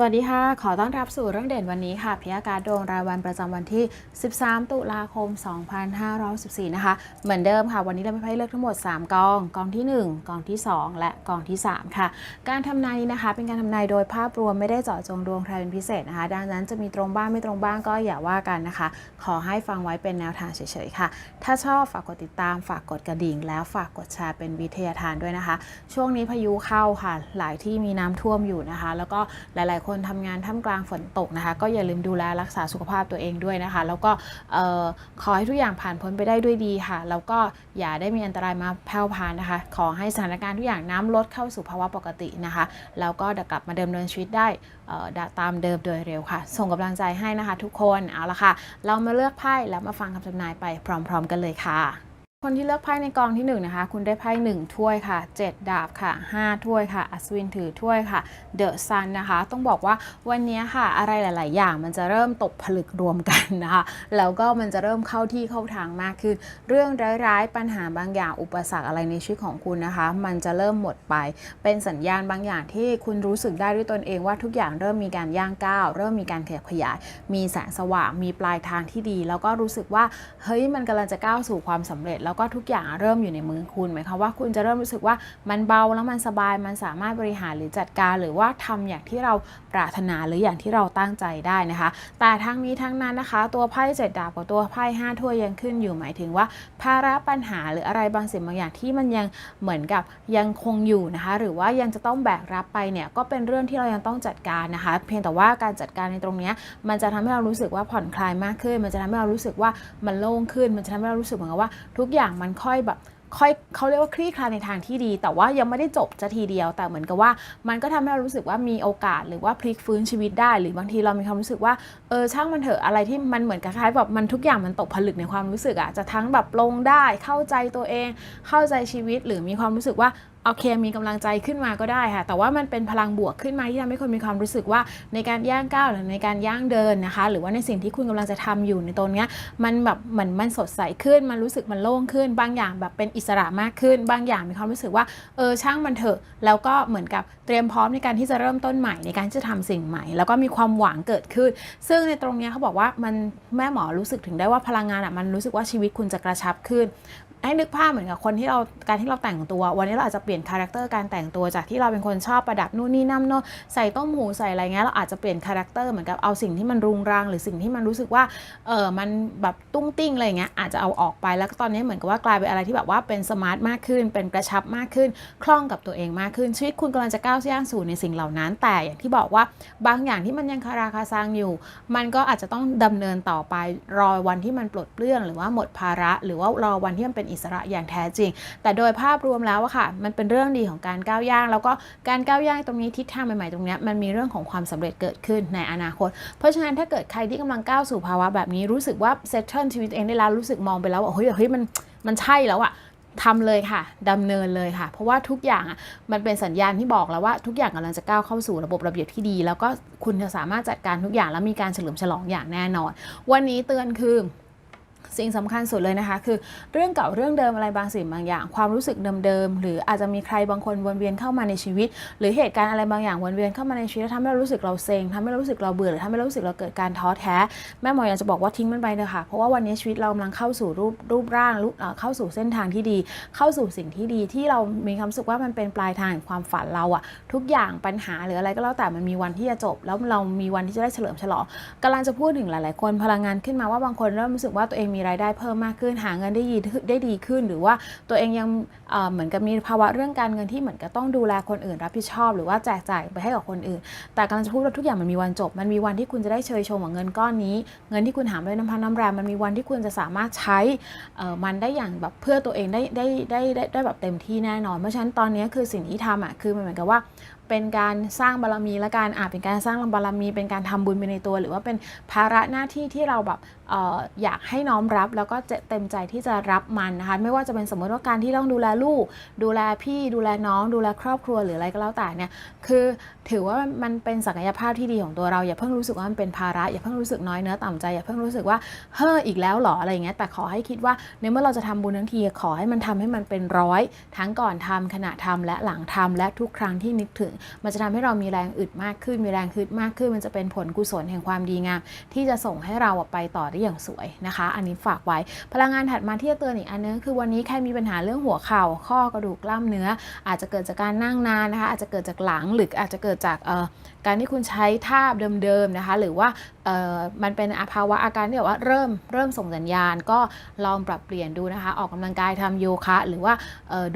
สวัสดีค่ะ ขอต้อนรับสู่เรื่องเด่นวันนี้ค่ะพยากาศดวงรายวันประจำวันที่ 13 ตุลาคม 2514 นะคะ เหมือนเดิมค่ะ วันนี้เราไมีไพ่เลือกทั้งหมด 3 กอง กองที่ 1 กองที่ 2 และกองที่ 3 ค่ะ การทำนายนี้นะคะ เป็นการทำนายโดยภาพรวมไม่ได้เจาะจงดวงใครเป็นพิเศษนะคะ ดังนั้นจะมีตรงบ้างไม่ตรงบ้างก็อย่าว่ากันนะคะ ขอให้ฟังไว้เป็นแนวทางเฉยๆค่ะ ถ้าชอบฝากกดติดตาม ฝากกดกระดิ่ง แล้วฝากกดแชร์เป็นวิทยาทานด้วยนะคะ ช่วงนี้พายุเข้าค่ะ หลายที่มีน้ำท่วมอยู่นะคะ แล้วก็หลายๆคนทำงานท่ามกลางฝนตกนะคะ ก็อย่าลืมดูแลรักษาสุขภาพตัวเองด้วยนะคะ แล้วก็ขอให้ทุกอย่างผ่านพ้นไปได้ด้วยดีค่ะ แล้วก็อย่าได้มีอันตรายมาแผ่วพานนะคะ ขอให้สถานการณ์ทุกอย่างน้ำลดเข้าสู่ภาวะปกตินะคะ แล้วก็กลับมาเดิมเนินชีวิตได้ตามเดิมโดยเร็วค่ะ ส่งกำลังใจให้นะคะ ทุกคน เอาละค่ะ เรามาเลือกไพ่แล้วมาฟังคำทำนายไปพร้อม ๆ กันเลยค่ะ คนที่เลือกไพ่ในกองที่1นงนะคะ คุณได้ไพ่1ถ้วยค่ะ 7 ดาบค่ะ 5 ถ้วยค่ะ อัศวินถือถ้วยค่ะ เดอะซันนะคะ ต้องบอกว่าวันนี้ค่ะ อะไรหลาย ๆ อย่างมันจะเริ่มตกผลึกรวมกันนะคะ แล้วก็มันจะเริ่มเข้าที่เข้าทางมากขึ้น เรื่องร้ายๆ ปัญหาบางอย่าง อุปสรรคอะไรในชีวิตของคุณนะคะ มันจะเริ่มหมดไป เป็นสัญญาณบางอย่างที่คุณรู้สึกได้ด้วยตนเองว่าทุกอย่างเริ่มมีการย่างก้าว เริ่มมีการขยับขยาย มีแสงสว่าง มีปลายทางที่ดี แล้วก็รู้สึกว่า เฮ้ย มันกำลังจะก้าวสู่ความสำเร็จแล้วก็ทุกอย่างเริ่มอยู่ในมือคุณ หมายความว่าคุณจะเริ่มรู้สึกว่ามันเบาแล้วมันสบายมันสามารถบริหารหรือจัดการ หรือว่าทำอย่างที่เราปรารถนาหรืออย่างที่เราตั้งใจได้นะคะ แต่ทั้งนี้ทั้งนั้นนะคะ ตัวไพ่เจ็ดดาบกับตัวไพ่ห้าถ้วยยังขึ้นอยู่หมายถึงว่า ภาระปัญหาหรืออะไรบางสิ่งบางอย่างที่มันยังเหมือนกับยังคงอยู่นะคะ หรือว่ายังจะต้องแบกรับไปเนี่ยก็เป็นเรื่องที่เรายังต้องจัดการนะคะ เพียงแต่ว่าการจัดการในตรงนี้มันจะทำให้เรารู้สึกว่าผ่อนคลายมากขึ้น มันจะทำให้เรารู้สึกว่ามันโล่งขึ้น มันจะทำให้เรารู้สึกเหมือนกับว่าทุกอย่างย่างมันค่อยแบบค่อยเขาเรียกว่าคลี่คลายในทางที่ดี แต่ว่ายังไม่ได้จบจะทีเดียว แต่เหมือนกับว่า มันก็ทำให้เรารู้สึกว่ามีโอกาสหรือว่าพลิกฟื้นชีวิตได้ หรือบางทีเรามีความรู้สึกว่าเออช่างมันเถอะอะไรที่มันเหมือนกับคล้ายๆแบบมันทุกอย่างมันตกผลึกในความรู้สึกอะจะทั้งแบบลงได้เข้าใจตัวเอง เข้าใจชีวิตหรือมีความรู้สึกว่า โอเคมีกำลังใจขึ้นมาก็ได้ค่ะ แต่ว่ามันเป็นพลังบวกขึ้นมาที่ทำให้คนมีความรู้สึกว่าในการย่างก้าวหรือในการย่างเดินนะคะ หรือว่าในสิ่งที่คุณกำลังจะทำอยู่ในตรงเนี้ยมันแบบเหมือนมันสดใสขึ้น มันรู้สึกมันโล่งขึ้น บางอย่างแบบเป็นอิสระมากขึ้น บางอย่างมีความรู้สึกว่าเออช่างมันเถอะ แล้วก็เหมือนกับเตรียมพร้อมในการที่จะเริ่มต้นใหม่ในการที่จะทำสิ่งใหม่ แล้วก็มีความหวังเกิดขึ้น ซึ่งในตรงเนี้ยเขาบอกว่ามันแม่หมอรู้สึกถึงได้ว่าพลังงานอะมันรู้สึกว่าชีวิตคุณจะกระชับขึ้น ให้นึกภาพเหมือนกับคนที่เราการที่เราแต่งตัว วันนี้เราอาจจะเปลี่ยนคาแรคเตอร์การแต่งตัวจากที่เราเป็นคนชอบประดับนู่นนี่นั่นโน่ใส่ต้มหูใส่อะไรเงี้ยเราอาจจะเปลี่ยนคาแรคเตอร์เหมือนกับเอาสิ่งที่มันรุงรัง หรือสิ่งที่มันรู้สึกว่าเออมันแบบตุ้งติ้งอะไรเงี้ยอาจจะเอาออกไปแล้วก็ตอนนี้เหมือนกับว่ากลายเป็นอะไรที่แบบว่าเป็นสมาร์ทมากขึ้น เป็นกระชับมากขึ้น คล่องกับตัวเองมากขึ้นชีวิตคุณกำลังจะก้าวย่างสู่ในสิ่งเหล่านั้น แต่อย่างที่บอกว่าบางอย่างที่มันยังคาราคาซังอยู่ มันก็อาจจะต้องดำเนินต่อไปรอวันที่มันปลดเปลื้องหรือว่าหมดภาระ หรือว่ารอวันที่มันเป็นอิสระอย่างแท้จริง แต่โดยภาพรวมแล้วอะค่ะ มันเป็นเรื่องดีของการก้าวย่าง แล้วก็การก้าวย่างตรงนี้ทิศทางใหม่ๆตรงนี้มันมีเรื่องของความสำเร็จเกิดขึ้นในอนาคต เพราะฉะนั้นถ้าเกิดใครที่กำลังก้าวสู่ภาวะแบบนี้รู้สึกว่าเซตเทิลชีวิตเองได้แล้วรู้สึกมองไปแล้วว่าเฮ้ยเฮ้ยมันมันใช่แล้วอะทำเลยค่ะดำเนินเลยค่ะ เพราะว่าทุกอย่างอะมันเป็นสัญญาณที่บอกแล้วว่าทุกอย่างกำลังจะก้าวเข้าสู่ระบบระเบียบที่ดี แล้วก็คุณจะสามารถจัดการทุกอย่างแล้วมีการเฉลิมฉลองอย่างแน่นอน วันนี้เตือนคือ สิ่งสำคัญสุดเลยนะคะ คือเรื่องเก่าเรื่องเดิมอะไรบางสิ่งบางอย่าง ความรู้สึกเดิมๆหรืออาจจะมีใครบางคนวนเวียนเข้ามาในชีวิต หรือเหตุการณ์อะไรบางอย่างวนเวียนเข้ามาในชีวิตแล้วทำให้เรารู้สึกเราเซ็งทำให้เรารู้สึกเราเบื่อหรือทำให้เรารู้สึกเราเกิดการท้อแท้แม่หมออยากจะบอกว่าทิ้งมันไปเลยค่ะเพราะว่าวันนี้ชีวิตเรากำลังเข้าสู่รูปรูปร่างรูปเอ่อเข้าสู่เส้นทางที่ดี เข้าสู่สิ่งที่ดีที่เรามีความสึกว่ามันเป็นปลายทางแห่งความฝันเราอะทุกอย่างปัญหาหรืออะไรก็แล้วแต่มันมีวันที่จะจบ แล้วเรามีวันที่จะได้เฉลิมฉลองกำลังจะพูดถึงหลาย ๆ คนพลังงานขึ้นมาว่าบางคนเริ่มรู้สึกว่าตัวเองมีีรายได้เพิ่มมากขึ้น หาเงินได้ดีได้ดีขึ้น หรือว่าตัวเองยังเหมือนกับมีภาวะเรื่องการเงินที่เหมือนกับต้องดูแลคนอื่น รับผิดชอบ หรือว่าแจกจ่ายไปให้กับคนอื่น แต่กำลังจะพูดว่าทุกอย่างมันมีวันจบ มันมีวันที่คุณจะได้เชยชมกับเงินก้อนนี้ เงินที่คุณหามด้วยน้ำพันน้ำแรงมันมีวันที่คุณจะสามารถใช้มันได้อย่างแบบเพื่อตัวเองได้ได้ได้ได้แบบเต็มที่แน่นอน เพราะฉะนั้นตอนนี้คือสิ่งที่ทำอะคือมันเหมือนกับว่า เป็นการสร้างบารมีและการอาจเป็นการสร้างบารมี เป็นการทำบุญไปในตัว หรือว่าเป็นภาระหน้าที่ที่เราแบบอออยากให้น้อมรับ แล้วก็จะเต็มใจที่จะรับมันนะคะไม่ว่าจะเป็นสมมติว่าการที่ต้องดูแลลูก ดูแลพี่ดูแลน้อง ดูแลครอบครัวหรืออะไรก็แล้วแต่เนี่ยคือ ถือว่ามันเป็นศักยภาพที่ดีของตัวเราอย่าเพิ่งรู้สึกว่ามันเป็นภาระอย่าเพิ่งรู้สึกน้อยเนื้อต่ำใจอย่าเพิ่งรู้สึกว่าเฮ้ออีกแล้วหรออะไรอย่างเงี้ยแต่ขอให้คิดว่าในเมื่อเราจะทำบุญทั้งทีขอให้มันทำให้มันเป็นร้อย ทั้งก่อนทำขณะทำและหลังทำและทุกครั้งที่นึกถึง มันจะทำให้เรามีแรงอึดมากขึ้น มีแรงฮึดมากขึ้น มันจะเป็นผลกุศลแห่งความดีงาม ที่จะส่งให้เราไปต่อได้อย่างสวยนะคะ อันนี้ฝากไว้ พลังงานถัดมาที่จะเตือนอีกอันนึงคือวันนี้ใครมีปัญหาเรื่องหัวเข่าข้อกระดูกกล้ามเนื้อ อาจจะเกิดจากการนั่งนานนะคะ อาจจะเกิดจากหลังหรืออาจจะเกิดจากการที่คุณใช้ท่าเดิมๆนะคะ หรือว่ามันเป็นอาภาวะอาการที่แบบว่าเริ่มเริ่มส่งสัญญาณก็ลองปรับเปลี่ยนดูนะคะ ออกกำลังกายทำโยคะ หรือว่า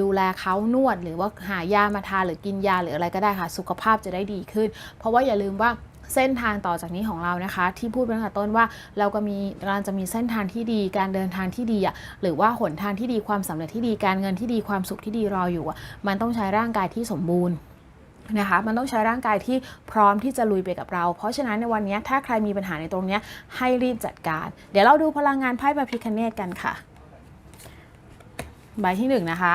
ดูแลเขานวด หรือว่าหายามาทานหรือกินยาหรืออะไรก็ได้ค่ะ สุขภาพจะได้ดีขึ้น เพราะว่าอย่าลืมว่าเส้นทางต่อจากนี้ของเรานะคะ ที่พูดไปตั้งแต่ต้นว่าเราก็มีเราจะมีเส้นทางที่ดี การเดินทางที่ดีอะหรือว่าหนทางที่ดีความสำเร็จที่ดีการเงินที่ดีความสุขที่ดีรออยู่อะมันต้องใช้ร่างกายที่สมบูรณ์ นะคะมันต้องใช้ร่างกายที่พร้อมที่จะลุยไปกับเรา เพราะฉะนั้นในวันนี้ถ้าใครมีปัญหาในตรงนี้ให้รีบจัดการ เดี๋ยวเราดูพลังงานไพ่พระพิคเนตกันค่ะ ใบที่1นะคะ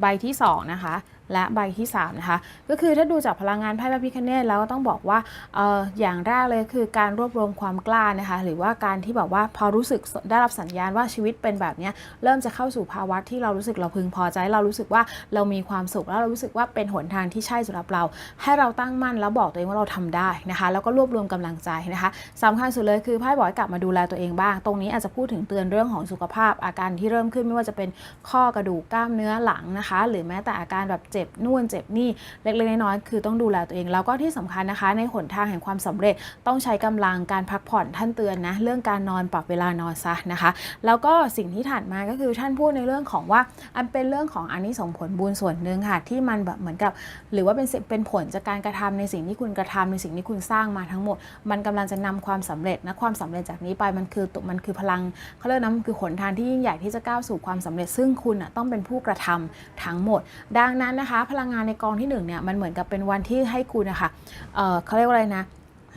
ใบที่2นะคะ และใบที่3นะคะก็คือถ้าดูจากพลังงานไพ่พระพิคเนตแล้วก็ต้องบอกว่าเอออย่างแรกเลยคือการรวบรวมความกล้านะคะหรือว่าการที่แบบว่าพอรู้สึกได้รับสัญญาณว่าชีวิตเป็นแบบนี้เริ่มจะเข้าสู่ภาวะที่เรารู้สึกเราพึงพอใจเรารู้สึกว่าเรามีความสุขแล้วเรารู้สึกว่าเป็นหนทางที่ใช่สำหรับเรา ให้เราตั้งมั่นแล้วบอกตัวเองว่าเราทำได้นะคะแล้วก็รวบรวมกำลังใจนะคะสำคัญสุดเลยคือไพ่บอกให้กลับมาดูแลตัวเองบ้าง ตรงนี้อาจจะพูดถึงเตือนเรื่องของสุขภาพ อาการที่เริ่มขึ้นไม่ว่าจะเป็นข้อกระดูกกล้ามเนื้อหลังนะคะ หรือแม้แต่อาการแบบเจ็บนู่นเจ็บนี่เล็กๆน้อยๆคือต้องดูแลตัวเอง แล้วก็ที่สำคัญนะคะ ในหนทางแห่งความสำเร็จต้องใช้กำลังการพักผ่อนท่านเตือนนะเรื่องการนอนปรับเวลานอนซะนะคะ แล้วก็สิ่งที่ถัดมาก็คือท่านพูดในเรื่องของว่าอันเป็นเรื่องของอันนี้ส่งผลบุญส่วนหนึ่งค่ะที่มันแบบเหมือนกับ หรือว่าเป็นเป็นผลจากการกระทำในสิ่งที่คุณกระทำในสิ่งที่คุณสร้างมาทั้งหมด มันกำลังจะนำความสำเร็จนะความสำเร็จจากนี้ไปมันคือตุมันคือพลังเขาเรียกนะมันคือหนทางที่ยิ่งใหญ่ที่จะก้าวสู่ความสำเร็จ ซึ่งคุณอะต้องเป็นผู้กระทำทั้งหมด ดังนั้นนะคะพลังงานในกองที่หนึ่งเนี่ยมันเหมือนกับเป็นวันที่ให้คุณนะคะเเขาเรียกว่าอะไรนะ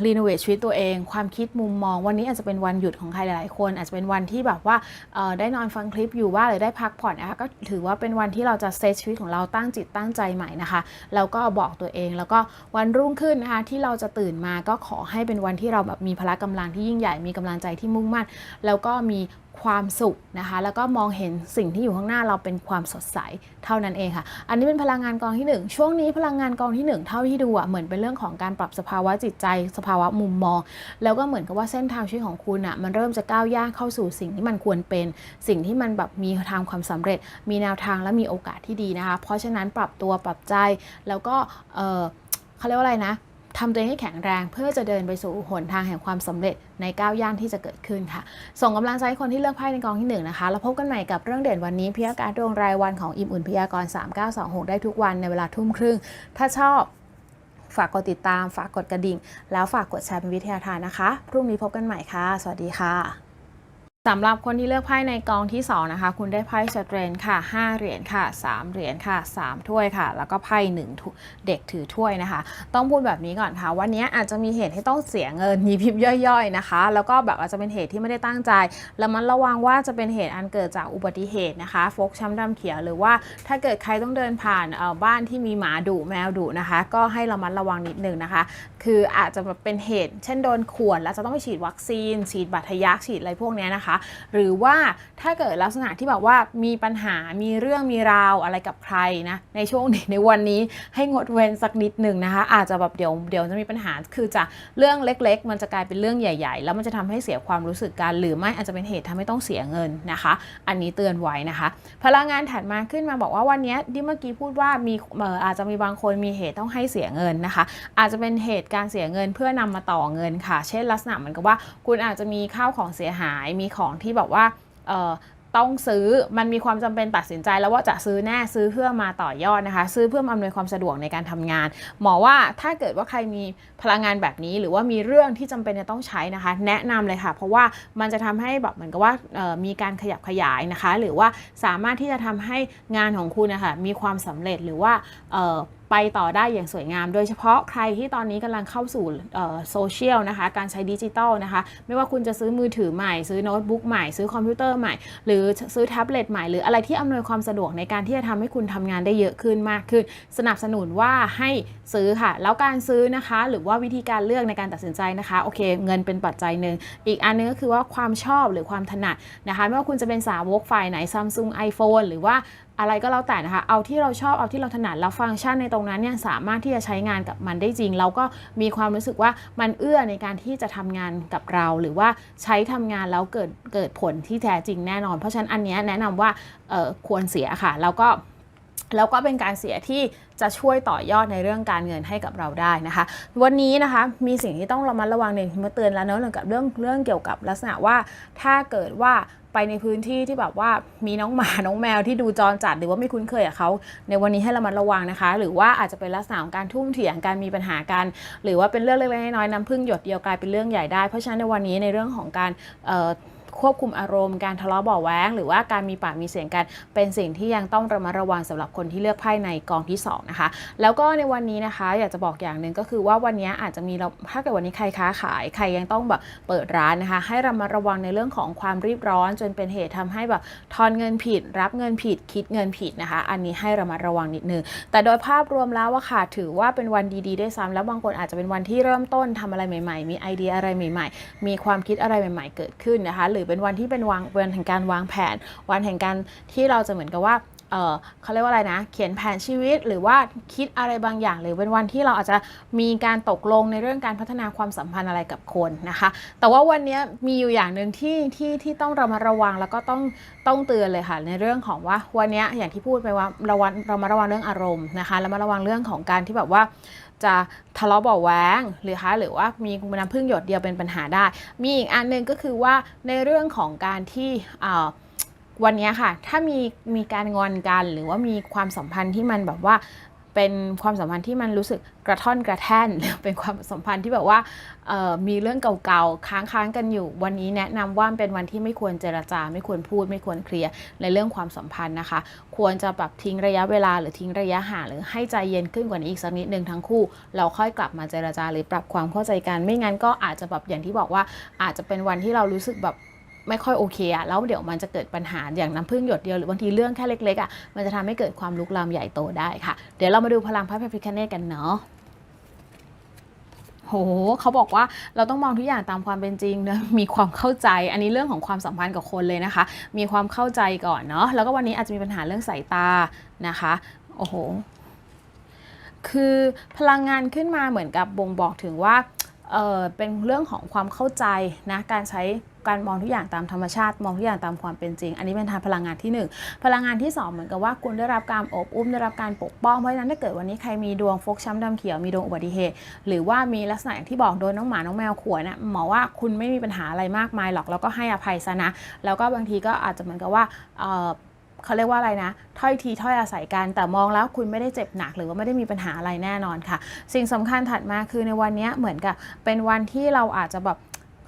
รีโนเวทชีวิตตัวเอง ความคิดมุมมอง วันนี้อาจจะเป็นวันหยุดของใครหลายๆคน อาจจะเป็นวันที่แบบว่าได้นอนฟังคลิปอยู่ว่าหรือได้พักผ่อนนะคะก็ถือว่าเป็นวันที่เราจะเซตชีวิตของเราตั้งจิตตั้งใจใหม่นะคะแล้วก็บอกตัวเองแล้วก็วันรุ่งขึ้นนะคะที่เราจะตื่นมาก็ขอให้เป็นวันที่เราแบบมีพละกำลังที่ยิ่งใหญ่มีกำลังใจที่มุ่งมั่น แล้วก็มี ความสุขนะคะ แล้วก็มองเห็นสิ่งที่อยู่ข้างหน้าเราเป็นความสดใสเท่านั้นเองค่ะ อันนี้เป็นพลังงานกองที่หนึ่งช่วงนี้พลังงานกองที่หนึ่งเท่าที่ดูอะเหมือนเป็นเรื่องของการปรับสภาวะจิตใจ สภาวะมุมมอง แล้วก็เหมือนกับว่าเส้นทางชีวิตของคุณอะมันเริ่มจะก้าวย่างเข้าสู่สิ่งที่มันควรเป็น สิ่งที่มันแบบมีทางความสำเร็จ มีแนวทางและมีโอกาสที่ดีนะคะ เพราะฉะนั้นปรับตัวปรับใจแล้วก็เออเขาเรียกว่าอะไรนะ ทำตัวเองให้แข็งแรงเพื่อจะเดินไปสู่หนทางแห่งความสำเร็จในก้าวย่างที่จะเกิดขึ้นค่ะ ส่งกำลังใจให้คนที่เลือกไพ่ในกองที่หนึ่งนะคะ แล้วพบกันใหม่กับเรื่องเด่นวันนี้พยากรณ์ดวงรายวันของอิมอุ่นพยากรณ์3926 ได้ทุกวันในเวลาทุ่มครึ่ง ถ้าชอบฝากกดติดตาม ฝากกดกระดิ่ง แล้วฝากกดแชร์เป็นวิทยาทานนะคะ พรุ่งนี้พบกันใหม่ค่ะ สวัสดีค่ะ สำหรับคนที่เลือกไพ่ในกองที่ 2 นะคะ คุณได้ไพ่สเตรนค่ะ 5 เหรียญค่ะ 3 เหรียญค่ะ 3 ถ้วยค่ะ แล้วก็ไพ่1เด็กถือถ้วยนะคะ ต้องพูดแบบนี้ก่อนค่ะ วันนี้อาจจะมีเหตุให้ต้องเสียเงินมีพิบย่อยๆนะคะ แล้วก็แบบอาจจะเป็นเหตุที่ไม่ได้ตั้งใจ แล้วมันระวังว่าจะเป็นเหตุอันเกิดจากอุบัติเหตุนะคะฟกช้ำดำเขียวหรือว่าถ้าเกิดใครต้องเดินผ่านบ้านที่มีหมาดุแมวดุนะคะ ก็ให้ระมัดระวังนิดนึงนะคะ คืออาจจะแบบเป็นเหตุเช่นโดนข่วนแล้วจะต้องไปฉีดวัคซีน ฉีดบัตรทะยักฉีดอะไรพวกนี้นะคะหรือว่าถ้าเกิดลักษณะที่แบบว่ามีปัญหามีเรื่องมีราวอะไรกับใครนะในช่วงนี้ในวันนี้ให้งดเว้นสักนิดหนึ่งนะคะ อาจจะแบบเดี๋ยวเดี๋ยวจะมีปัญหาคือจะเรื่องเล็ก ๆ มันจะกลายเป็นเรื่องใหญ่ ๆ แล้วมันจะทำให้เสียความรู้สึกกันหรือไม่อาจจะเป็นเหตุทำให้ต้องเสียเงินนะคะ อันนี้เตือนไว้นะคะ พลังงานถัดมาขึ้นมาบอกว่าวันนี้ที่เมื่อกี้พูดว่ามีอาจจะมีบางคนมีเหตุต้องให้เสียเงินนะคะ อาจจะเป็นเหตุการเสียเงินเพื่อนำมาต่อเงินค่ะ เช่นลักษณะเหมือนกับว่า คุณอาจจะมีข้าวของเสียหายมีของที่แบบว่าต้องซื้อมันมีความจำเป็นตัดสินใจแล้วว่าจะซื้อแน่ซื้อเพื่อมาต่อยอดนะคะ ซื้อเพื่ออำนวยความสะดวกในการทำงาน หมอว่าถ้าเกิดว่าใครมีพลังงานแบบนี้ หรือว่ามีเรื่องที่จำเป็นจะต้องใช้นะคะ แนะนำเลยค่ะ เพราะว่ามันจะทำให้แบบเหมือนกับว่ามีการขยับขยายนะคะ หรือว่าสามารถที่จะทำให้งานของคุณนะคะมีความสำเร็จหรือว่า ไปต่อได้อย่างสวยงาม โดยเฉพาะใครที่ตอนนี้กำลังเข้าสู่โซเชียลนะคะ การใช้ดิจิทัลนะคะ ไม่ว่าคุณจะซื้อมือถือใหม่ ซื้อโน้ตบุ๊กใหม่ ซื้อคอมพิวเตอร์ใหม่ หรือซื้อแท็บเล็ตใหม่ หรืออะไรที่อำนวยความสะดวกในการที่จะทำให้คุณทำงานได้เยอะขึ้นมากขึ้น สนับสนุนว่าให้ซื้อค่ะ แล้วการซื้อนะคะ หรือว่าวิธีการเลือกในการตัดสินใจนะคะ โอเค เงินเป็นปัจจัยหนึ่ง อีกอันนึงก็คือว่าความชอบหรือความถนัดนะคะ ไม่ว่าคุณจะเป็นสาวกฝ่ายไหน Samsung iPhone หรือว่า อะไรก็แล้วแต่นะคะ เอาที่เราชอบเอาที่เราถนัดแล้วฟังก์ชันในตรงนั้นเนี่ยสามารถที่จะใช้งานกับมันได้จริง เราก็มีความรู้สึกว่ามันเอื้อในการที่จะทำงานกับเรา หรือว่าใช้ทำงานแล้วเกิดเกิดผลที่แท้จริงแน่นอน เพราะฉะนั้นอันนี้แนะนำว่าควรเสียค่ะ แล้วก็ แล้วก็เป็นการเสียที่จะช่วยต่อยอดในเรื่องการเงินให้กับเราได้นะคะ วันนี้นะคะมีสิ่งที่ต้องระมัดระวังในที่มาเตือนแล้วเนอะเรื่องกับเรื่องเรื่องเกี่ยวกับลักษณะว่าถ้าเกิดว่าไปในพื้นที่ที่แบบว่ามีน้องหมา น้องแมวที่ดูจรจัดหรือว่าไม่คุ้นเคยกับเขาในวันนี้ให้ระมัดระวังนะคะ หรือว่าอาจจะเป็นลักษณะของการทุ่มเถียงการมีปัญหากัน หรือว่าเป็นเรื่องเล็กๆน้อยๆน้ำพึ่งหยดเดียวกลายเป็นเรื่องใหญ่ได้ เพราะฉะนั้นในวันนี้ในเรื่องของการ ควบคุมอารมณ์การทะเลาะเบาะแว้ง หรือว่าการมีปากมีเสียงกัน เป็นสิ่งที่ยังต้องระมัดระวังสำหรับคนที่เลือกไพ่ในกองที่2นะคะแล้วก็ในวันนี้นะคะ อยากจะบอกอย่างหนึ่งก็คือว่าวันนี้อาจจะมีเราถ้าเกิดวันนี้ใครค้าขาย ใครยังต้องแบบเปิดร้านนะคะ ให้ระมัดระวังในเรื่องของความรีบร้อน จนเป็นเหตุทำให้แบบทอนเงินผิด รับเงินผิด คิดเงินผิดนะคะ อันนี้ให้ระมัดระวังนิดนึงแต่โดยภาพรวมแล้วว่าค่ะถือว่าเป็นวันดีๆได้ซ้ำแล้วบางคนอาจจะเป็นวันที่เริ่มต้นทำอะไรใหม่ ๆ มีไอเดียอะไรใหม่ ๆ มีความคิดอะไรใหม่ ๆ เกิดขึ้นนะคะ หรือเป็นวันที่เป็นวางวันแห่งการวางแผน วันแห่งการที่เราจะเหมือนกับว่าเเขาเรียกว่าอะไรนะ เขียนแผนชีวิตหรือว่าคิดอะไรบางอย่าง หรือเป็นวันที่เราอาจจะมีการตกลงในเรื่องการพัฒนาความสัมพันธ์อะไรกับคนนะคะ แต่ว่าวันนี้มีอยู่อย่างหนึ่งที่ที่ที่ต้องระมัดระวังแล้วก็ต้องต้องเตือนเลยค่ะในเรื่องของว่าวันนี้อย่างที่พูดไปว่าระวังเรามาระวังเรื่องอารมณ์นะคะแล้วมาระวังเรื่องของการที่แบบว่า จะทะเลาะเบาะแว้งหรือคะหรือว่ามีน้ำพึ่งหยดเดียวเป็นปัญหาได้ มีอีกอันหนึ่งก็คือว่าในเรื่องของการที่วันนี้ค่ะ ถ้ามีมีการงอนกันหรือว่ามีความสัมพันธ์ที่มันแบบว่า เป็นความสัมพันธ์ที่มันรู้สึกกระท่อนกระแท่นหรือเป็นความสัมพันธ์ที่แบบว่ามีเรื่องเก่าๆค้างๆกันอยู่ วันนี้แนะนำว่าเป็นวันที่ไม่ควรเจรจา ไม่ควรพูด ไม่ควรเคลียร์ในเรื่องความสัมพันธ์นะคะ ควรจะแบบทิ้งระยะเวลาหรือทิ้งระยะห่างหรือให้ใจเย็นขึ้นกว่านี้อีกสักนิดหนึ่งทั้งคู่ เราค่อยกลับมาเจรจาหรือปรับความเข้าใจกัน ไม่งั้นก็อาจจะแบบอย่างที่บอกว่าอาจจะเป็นวันที่เรารู้สึกแบบ ไม่ค่อยโอเคอะแล้วเดี๋ยวมันจะเกิดปัญหาอย่างน้ำพึ่งหยดเดียวหรือบางทีเรื่องแค่เล็กๆอะมันจะทำให้เกิดความลุกลามใหญ่โตได้ค่ะ เดี๋ยวเรามาดูพลังพระพิคเนตกันเนาะโหเขาบอกว่าเราต้องมองทุกอย่างตามความเป็นจริงนะมีความเข้าใจ อันนี้เรื่องของความสัมพันธ์กับคนเลยนะคะ มีความเข้าใจก่อนเนาะ แล้วก็วันนี้อาจจะมีปัญหาเรื่องสายตานะคะ โอ้โห คือพลังงานขึ้นมาเหมือนกับบ่งบอกถึงว่าเออเป็นเรื่องของความเข้าใจนะ การใช้ การมองทุกอย่างตามธรรมชาติ มองทุกอย่างตามความเป็นจริง อันนี้เป็นทางพลังงานที่หนึ่งพลังงานที่สองเหมือนกับว่าคุณได้รับการอบอุ้มได้รับการปกป้องเพราะฉะนั้นถ้าเกิดวันนี้ใครมีดวงฟกช้ำดำเขียวมีดวงอุบัติเหตุ หรือว่ามีลักษณะอย่างที่บอกโดนน้องหมาน้องแมวข่วนนะหมอว่าคุณไม่มีปัญหาอะไรมากมายหรอกแล้วก็ให้อภัยซะนะแล้วก็บางทีก็อาจจะเหมือนกับว่าเขาเรียกว่าอะไรนะ ถ้อยทีถ้อยอาศัยกัน แต่มองแล้วคุณไม่ได้เจ็บหนักหรือว่าไม่ได้มีปัญหาอะไรแน่นอนค่ะ สิ่งสำคัญถัดมาคือในวันนี้เหมือนกับเป็นวันที่เราอาจจะแบบ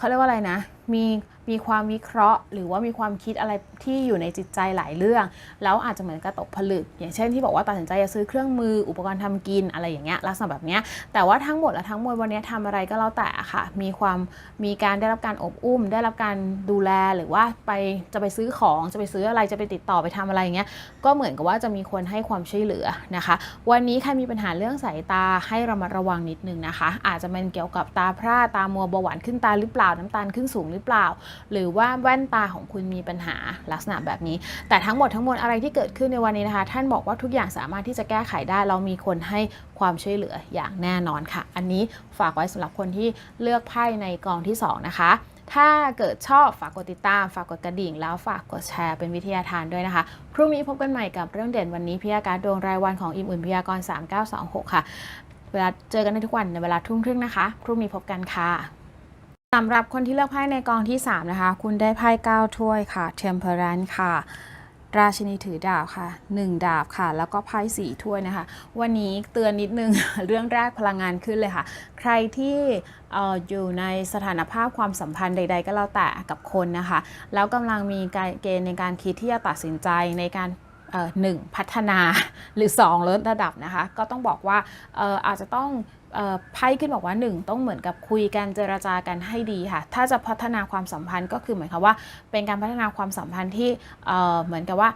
เขาเรียกว่าอะไรนะ มี มีความวิเคราะห์ หรือว่ามีความคิดอะไรที่อยู่ในจิตใจหลายเรื่อง แล้วอาจจะเหมือนกระตกผลึก อย่างเช่นที่บอกว่าตัดสินใจจะซื้อเครื่องมืออุปกรณ์ทำกินอะไรอย่างเงี้ยลักษณะแบบเนี้ยแต่ว่าทั้งหมดและทั้งมวลวันนี้ทำอะไรก็แล้วแต่ค่ะ มีความมีการได้รับการอบอุ้ม ได้รับการดูแลหรือว่าไปจะไปซื้อของจะไปซื้ออะไรจะไปติดต่อไปทำอะไรอย่างเงี้ยก็เหมือนกับว่าจะมีคนให้ความช่วยเหลือนะคะ วันนี้ใครมีปัญหาเรื่องสายตาให้ระมัดระวังนิดนึงนะคะ อาจจะเป็นเกี่ยวกับตาพร่าตามัวเบาหวานขึ้นตาหรือเปล่าน้ำตาลขึ้นสูงหรือเปล่าหรือว่าแว่นตาของคุณมีปัญหาลักษณะแบบนี้ แต่ทั้งหมดทั้งมวลอะไรที่เกิดขึ้นในวันนี้นะคะ ท่านบอกว่าทุกอย่างสามารถที่จะแก้ไขได้ เรามีคนให้ความช่วยเหลืออย่างแน่นอนค่ะ อันนี้ฝากไว้สำหรับคนที่เลือกไพ่ในกองที่สองนะคะถ้าเกิดชอบฝากกดติดตาม ฝากกดกระดิ่ง แล้วฝากกดแชร์เป็นวิทยาทานด้วยนะคะ พรุ่งนี้พบกันใหม่กับเรื่องเด่นวันนี้พยากรณ์ดวงรายวันของอิมอุ่นพยากรณ์3926 ค่ะ เวลาเจอกันได้ทุกวันในเวลาทุ่มครึ่งนะคะ พรุ่งนี้พบกันค่ะ สำหรับคนที่เลือกไพ่ในกองที่ 3 นะคะ คุณได้ไพ่9ถ้วยค่ะ Temperance ค่ะ ราชินีถือดาบค่ะ 1 ดาบค่ะ แล้วก็ไพ่สีถ้วยนะคะ วันนี้เตือนนิดนึง เรื่องแรกพลังงานขึ้นเลยค่ะ ใครที่อออยู่ในสถานภาพความสัมพันธ์ใด ๆ ก็แล้วแต่กับคนนะคะ แล้วกำลังมีการเกณฑ์ในการคิดที่จะตัดสินใจในการหนึ่งพัฒนาหรือ 2 ลดระดับนะคะ ก็ต้องบอกว่าอออาจจะต้อง ไพ่ขึ้นบอกว่า 1 ต้องเหมือนกับคุยกันเจรจากันให้ดีค่ะ ถ้าจะพัฒนาความสัมพันธ์ก็คือเหมือนกับว่า เป็นการพัฒนาความสัมพันธ์ที่เเหมือนกับว่า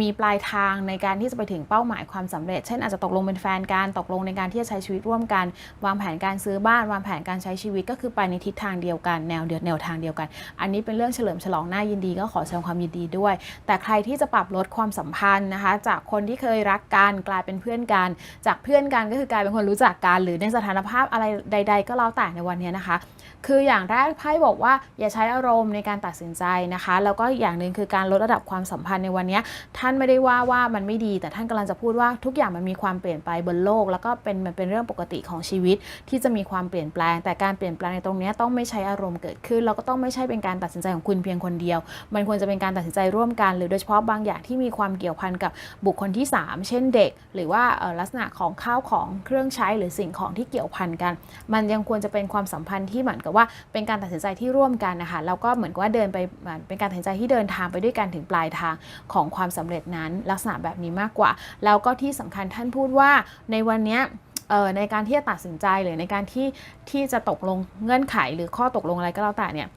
มีปลายทางในการที่จะไปถึงเป้าหมายความสำเร็จ เช่นอาจจะตกลงเป็นแฟนกันตกลงในการที่จะใช้ชีวิตร่วมกัน วางแผนการซื้อบ้าน วางแผนการใช้ชีวิตก็คือไปในทิศทางเดียวกันแนวเดียวแนวทางเดียวกัน อันนี้เป็นเรื่องเฉลิมฉลองน่ายินดีก็ขอแสดงความยินดีด้วย แต่ใครที่จะปรับลดความสัมพันธ์นะคะ จากคนที่เคยรักกันกลายเป็นเพื่อนกัน จากเพื่อนกันก็คือกลายเป็นคนรู้จักกันหรือในสถานภาพอะไรใด ๆ ก็แล้วแต่ในวันนี้นะคะ คืออย่างแรกไพ่บอกว่าอย่าใช้อารมณ์ในการตัดสินใจนะคะ แล้วก็อีกอย่างหนึ่งคือการลดระดับความสัมพันธ์ในวันนี้ท่านไม่ได้ว่าว่ามันไม่ดี แต่ท่านกำลังจะพูดว่าทุกอย่างมันมีความเปลี่ยนไปบนโลก แล้วก็เป็นมันเป็นเรื่องปกติของชีวิตที่จะมีความเปลี่ยนแปลง แต่การเปลี่ยนแปลงในตรงนี้ต้องไม่ใช้อารมณ์เกิดขึ้นแล้วก็ต้องไม่ใช่เป็นการตัดสินใจของคุณเพียงคนเดียว มันควรจะเป็นการตัดสินใจร่วมกัน หรือโดยเฉพาะบางอย่างที่มีความเกี่ยวพันกับบุคคลที่ 3 เช่นเด็ก หรือว่าลักษณะของข้าวของเครื่องใช้หรือสิ่งของที่เกี่ยวพันกัน มันยังควรจะเป็นความสัมพันธ์ที่เหมือนแต่ว่าเป็นการตัดสินใจที่ร่วมกันนะคะแล้วก็เหมือนกับว่าเดินไปเป็นการตัดสินใจที่เดินทางไปด้วยกันถึงปลายทางของความสำเร็จนั้น ลักษณะแบบนี้มากกว่า แล้วก็ที่สำคัญท่านพูดว่าในวันนี้เอ่อในการที่จะตัดสินใจหรือในการที่ที่จะตกลงเงื่อนไขหรือข้อตกลงอะไรก็แล้วแต่เนี่ย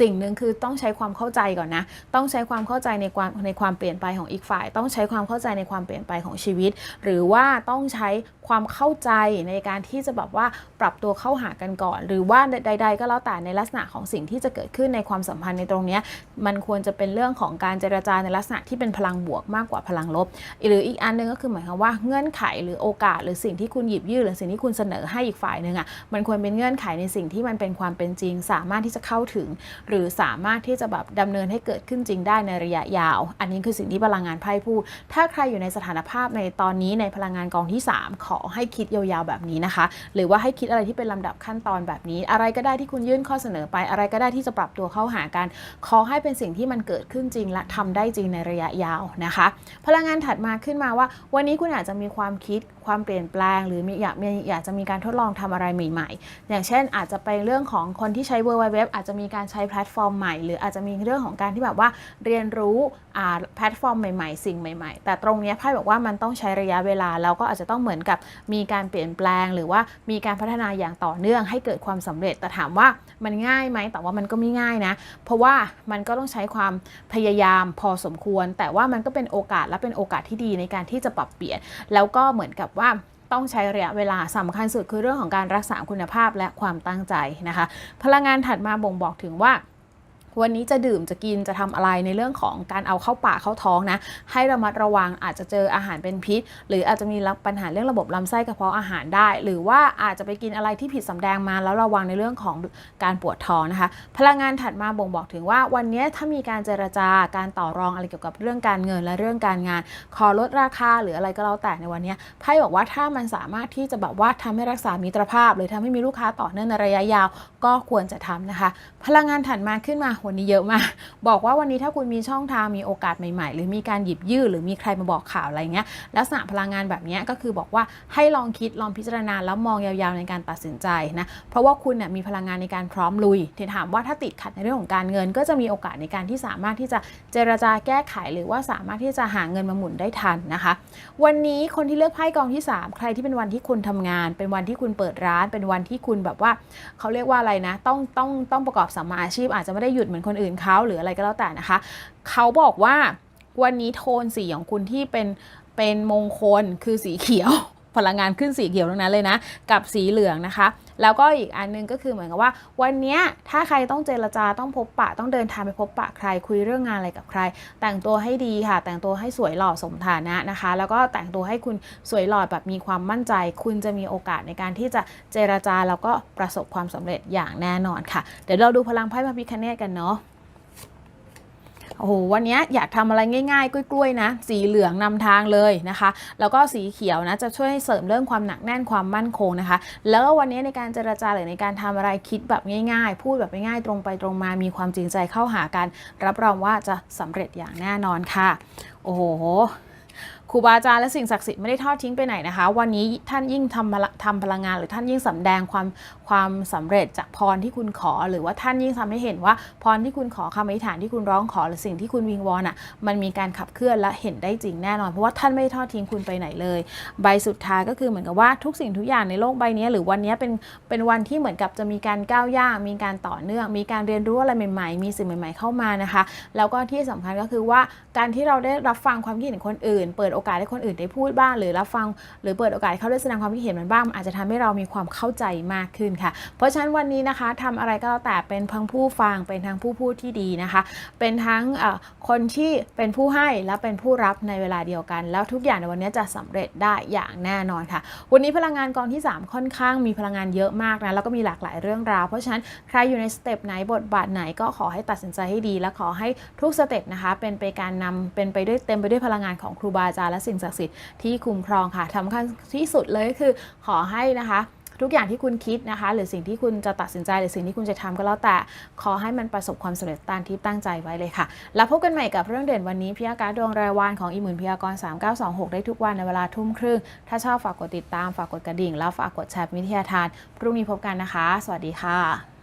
สิ่งหนึ่งคือต้องใช้ความเข้าใจก่อนนะ ต้องใช้ความเข้าใจในความในความเปลี่ยนไปของอีกฝ่าย ต้องใช้ความเข้าใจในความเปลี่ยนไปของชีวิต หรือว่าต้องใช้ความเข้าใจในการที่จะแบบว่าปรับตัวเข้าหากันก่อน หรือว่าใด ๆ ก็แล้วแต่ในลักษณะของสิ่งที่จะเกิดขึ้นในความสัมพันธ์ในตรงนี้มันควรจะเป็นเรื่องของการเจรจาในลักษณะที่เป็นพลังบวกมากกว่าพลังลบ หรืออีกอันหนึงก็คือหมายความว่าเงื่อนไขหรือโอกาส หรือสิ่งที่คุณหยิบยื่นหรือสิ่งที่คุณเสนอให้อีกฝ่ายหนึ่งอะมันควรเป็นเงื่อนไขในสิ่งที่มันเป็นความเป็นจริง สามารถที่จะเข้าถึงหรือสามารถที่จะแบบดำเนินให้เกิดขึ้นจริงได้ในระยะยาว อันนี้คือสิ่งที่พลังงานไพ่พูด ถ้าใครอยู่ในสถานภาพในตอนนี้ในพลังงานกองที่ 3 ขอให้คิดยาวๆแบบนี้นะคะ หรือว่าให้คิดอะไรที่เป็นลำดับขั้นตอนแบบนี้ อะไรก็ได้ที่คุณยื่นข้อเสนอไป อะไรก็ได้ที่จะปรับตัวเข้าหากัน ขอให้เป็นสิ่งที่มันเกิดขึ้นจริง และทำได้จริงในระยะยาวนะคะ พลังงานถัดมาขึ้นมาว่า วันนี้คุณอาจจะมีความคิดความเปลี่ยนแปลง หรืออยากอยากจะมีการทดลองทำอะไรใหม่ ๆ อย่างเช่นอาจจะเป็นเรื่องของคนที่ใช้ w w w อาจจะมีการใช้แพลตฟอร์มใหม่ หรืออาจจะมีเรื่องของการที่แบบว่าเรียนรู้แพลตฟอร์มใหม่ๆ สิ่งใหม่ๆ แต่ตรงนี้ไพ่บอกว่ามันต้องใช้ระยะเวลา แล้วก็อาจจะต้องเหมือนกับมีการเปลี่ยนแปลง หรือว่ามีการพัฒนาอย่างต่อเนื่องให้เกิดความสำเร็จ แต่ถามว่ามันง่ายไหมแต่ว่ามันก็ไม่ง่ายนะ เพราะว่ามันก็ต้องใช้ความพยายามพอสมควร แต่ว่ามันก็เป็นโอกาสและเป็นโอกาสที่ดีในการที่จะปรับเปลี่ยน แล้วก็เหมือนกับว่า ต้องใช้ระยะเวลาสำคัญสุดคือเรื่องของการรักษาคุณภาพและความตั้งใจนะคะ พลังงานถัดมาบ่งบอกถึงว่า วันนี้จะดื่มจะกินจะทำอะไรในเรื่องของการเอาเข้าปากเข้าท้องนะ ให้ระมัดระวังอาจจะเจออาหารเป็นพิษ หรืออาจจะมีปัญหาเรื่องระบบลำไส้กระเพาะอาหารได้ หรือว่าอาจจะไปกินอะไรที่ผิดสำแดงมาแล้วระวังในเรื่องของการปวดท้องนะคะ พลังงานถัดมาบ่งบอกถึงว่าวันนี้ถ้ามีการเจรจาการต่อรองอะไรเกี่ยวกับเรื่องการเงินและเรื่องการงาน ขอลดราคาหรืออะไรก็แล้วแต่ในวันนี้ไพ่บอกว่าถ้ามันสามารถที่จะแบบว่าทำให้รักษามิตรภาพ หรือทำให้มีลูกค้าต่อเนื่องในระยะยาว ก็ควรจะทำนะคะ พลังงานถัดมาขึ้นมาวันนี้เยอะมาก บอกว่าวันนี้ถ้าคุณมีช่องทางมีโอกาสใหม่ๆ หรือมีการหยิบยื่นหรือมีใครมาบอกข่าวอะไรเงี้ยลักษณะพลังงานแบบนี้ก็คือบอกว่าให้ลองคิดลองพิจารณาแล้วมองยาวๆในการตัดสินใจนะเพราะว่าคุณเนี่ยมีพลังงานในการพร้อมลุยที่ถามว่าถ้าติดขัดในเรื่องของการเงิน ก็จะมีโอกาสในการที่สามารถที่จะเจรจาแก้ไข หรือว่าสามารถที่จะหาเงินมาหมุนได้ทันนะคะ วันนี้คนที่เลือกไพ่กองที่ 3 ใครที่เป็นวันที่คุณทำงาน เป็นวันที่คุณเปิดร้าน เป็นวันที่คุณแบบว่าเขาเรียกว่าอะไรนะ ต้องต้องต้องประกอบสัมมาอาชีพอาจจะไม่ได้หยุดเหมือนคนอื่นเขาหรืออะไรก็แล้วแต่นะคะ เขาบอกว่าวันนี้โทนสีของคุณที่เป็นเป็นมงคลคือสีเขียวพลังงานขึ้นสีเขียวตรงนั้นเลยนะ กับสีเหลืองนะคะ แล้วก็อีกอันนึงก็คือเหมือนกับว่า วันนี้ถ้าใครต้องเจรจาต้องพบปะ ต้องเดินทางไปพบปะใครคุยเรื่องงานอะไรกับใคร แต่งตัวให้ดีค่ะ แต่งตัวให้สวยหล่อสมฐานะนะคะ แล้วก็แต่งตัวให้คุณสวยหล่อแบบมีความมั่นใจ คุณจะมีโอกาสในการที่จะเจรจาแล้วก็ประสบความสำเร็จอย่างแน่นอนค่ะ เดี๋ยวเราดูพลังไพ่พระพิคเนตกันเนาะ โอ้โหวันนี้อยากทำอะไรง่าย ๆ กล้วยๆนะ สีเหลืองนำทางเลยนะคะ แล้วก็สีเขียวนะจะช่วยให้เสริมเรื่องความหนักแน่นความมั่นคงนะคะ แล้วก็วันนี้ในการเจรจาหรือในการทำอะไรคิดแบบง่ายๆ พูดแบบง่ายๆตรงไปตรงมามีความจริงใจเข้าหากัน รับรองว่าจะสำเร็จอย่างแน่นอนค่ะ โอ้โหครูบาอาจารย์และสิ่งศักดิ์สิทธิ์ไม่ได้ทอดทิ้งไปไหนนะคะ วันนี้ท่านยิ่งทำพลังทำพลังงานหรือท่านยิ่งสำแดงความ ความสำเร็จจากพรที่คุณขอ หรือว่าท่านยิ่งทำให้เห็นว่าพรที่คุณขอคำอธิษฐานที่คุณร้องขอหรือสิ่งที่คุณวิงวอนอะมันมีการขับเคลื่อนและเห็นได้จริงแน่นอน เพราะว่าท่านไม่ทอดทิ้งคุณไปไหนเลย ใบสุดท้ายก็คือเหมือนกับว่าทุกสิ่งทุกอย่างในโลกใบนี้หรือวันนี้เป็นเป็นวันที่เหมือนกับจะมีการก้าวย่างมีการต่อเนื่อง มีการเรียนรู้อะไรใหม่ๆ มีสิ่งใหม่ ๆเข้ามานะคะ แล้วก็ที่สำคัญก็คือว่าการที่เราได้รับฟังความคิดเห็นคนอื่น เปิดโอกาสให้คนอื่นได้พูดบ้าง หรือรับฟัง หรือเปิดโอกาสให้เขาได้แสดงความคิดเห็นมันบ้างมันอาจจะทำให้เรามีความเข้าใจมากขึ้นค่ะ เพราะฉะนั้นวันนี้นะคะทำอะไรก็แล้วแต่เป็นทั้งผู้ฟังเป็นทั้งผู้พูดที่ดีนะคะ เป็นทั้งคนที่เป็นผู้ให้และเป็นผู้รับในเวลาเดียวกัน แล้วทุกอย่างในวันนี้จะสำเร็จได้อย่างแน่นอนค่ะ วันนี้พลังงานกองที่ 3 ค่อนข้างมีพลังงานเยอะมากนะแล้วก็มีหลากหลายเรื่องราว เพราะฉะนั้นใครอยู่ในสเต็ปไหนบทบาทไหนก็ขอให้ตัดสินใจให้ดี และขอให้ทุกสเต็ปนะคะเป็นไปการนำเป็นไปด้วยเต็มไปด้วยพลังงานของครูบาอาจารย์และสิ่งศักดิ์สิทธิ์ที่คุ้มครองค่ะสำคัญที่สุดเลยคือขอให้นะคะ ทุกอย่างที่คุณคิดนะคะ หรือสิ่งที่คุณจะตัดสินใจหรือสิ่งที่คุณจะทำก็แล้วแต่ขอให้มันประสบความสำเร็จตามที่ตั้งใจไว้เลยค่ะ แล้วพบกันใหม่กับเรื่องเด่นวันนี้พิยาการดวงรายวันของอีหมื่นพยากรณ์3926 ได้ทุกวันในเวลาทุ่มครึ่ง ถ้าชอบฝากกดติดตามฝากกดกระดิ่ง แล้วฝากกดแชร์วิทยาทานพรุ่งนี้พบกันนะคะ สวัสดีค่ะ